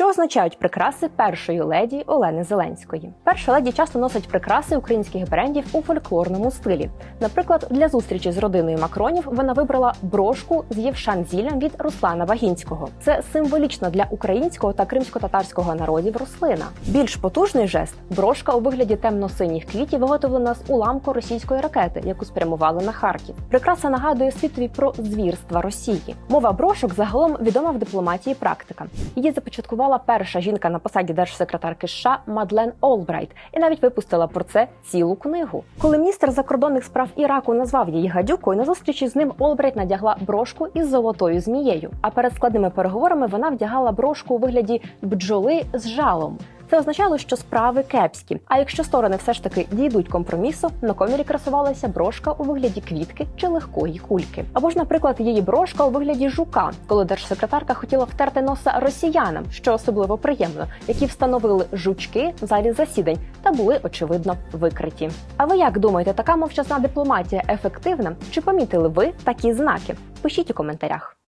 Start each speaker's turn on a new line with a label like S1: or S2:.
S1: Що означають прикраси першої леді Олени Зеленської? Перша леді часто носить прикраси українських брендів у фольклорному стилі. Наприклад, для зустрічі з родиною Макронів вона вибрала брошку з євшан-зіллям від Руслана Вагінського. Це символічна для українського та кримсько-татарського народів рослина. Більш потужний жест брошка у вигляді темно-синіх квітів виготовлена з уламку російської ракети, яку спрямували на Харків. Прикраса нагадує світові про звірства Росії. Мова брошок загалом відома в дипломатії практика. Її започаткувала перша жінка на посаді держсекретарки США Мадлен Олбрайт і навіть випустила про це цілу книгу. Коли міністр закордонних справ Іраку назвав її гадюкою, на зустрічі з ним Олбрайт надягла брошку із золотою змією. А перед складними переговорами вона вдягала брошку у вигляді бджоли з жалом. Це означало, що справи кепські. А якщо сторони все ж таки дійдуть компромісу, на комірі красувалася брошка у вигляді квітки чи легкої кульки. Або ж, наприклад, її брошка у вигляді жука, коли держсекретарка хотіла втерти носа росіянам, що особливо приємно, які встановили жучки в залі засідань та були очевидно викриті. А ви як думаєте, така мовчазна дипломатія ефективна? Чи помітили ви такі знаки? Пишіть у коментарях.